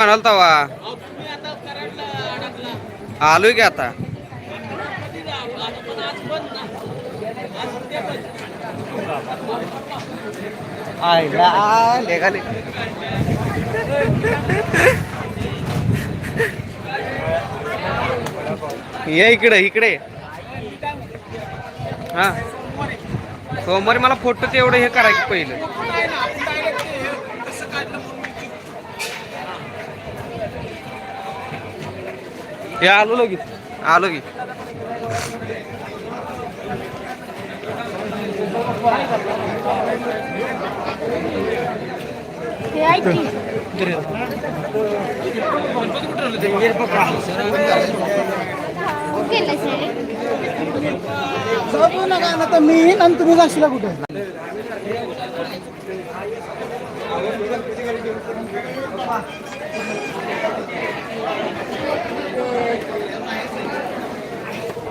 म्हणाल तवा. आलोय की आता. आयला ये इकडे इकडे. हा. सोमवारी मला फोटो एवढं हे करायचं पहिलं. हे आलो लगेच. आलो की? जाऊ नका ना तर मी येईन आणि तुम्ही जाशीला कुठे?